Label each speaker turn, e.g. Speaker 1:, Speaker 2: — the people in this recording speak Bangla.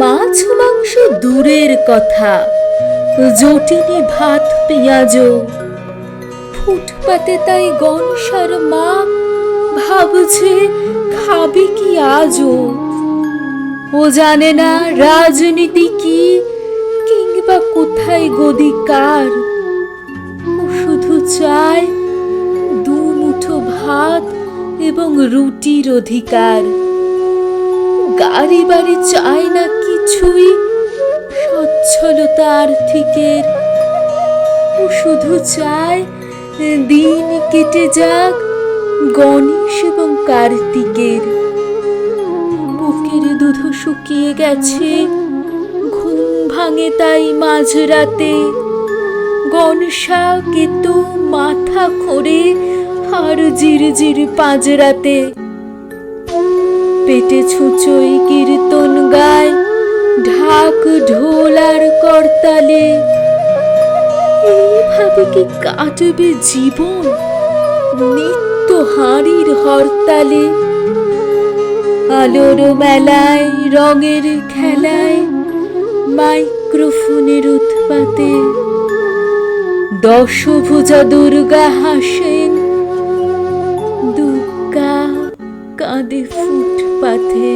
Speaker 1: মাছ মাংস দূরের কথা। জটিনি ভাত পেঁয়াজ ফুটপাতে তাই গনসার মা ভাবছে, খাবে কি আজও? ও জানে না রাজনীতি কি, কিংবা কোথায় গদি কার। শুধু চায় দু মুঠো ভাত এবং রুটির অধিকার। গাড়ি বাড়ি চায় না কিছুই। সচ্ছলতা আর্থিকের ও শুধু চায়, দিন কেটে যাক গণেশ এবং কার্তিকের। বুকের দুধ শুকিয়ে গেছে, ঘুম ভাঙে তাই মাঝরাতে। গনসা কেতু মাথা খোড়ে আর জির জির পাঁজরাতে। পেটে ছুঁচোই কীর্তন গায়, ঢাক ঢোল আর করতালে এইভাবে কি কাটবে জীবন? নিত্য হাঁড়ির হরতালে। আলোর মেলায়, রঙের খেলায়, মাইক্রোফোনের উৎপাতে। দশভুজা দুর্গা হাসেন কাঁদে ফুটপাথে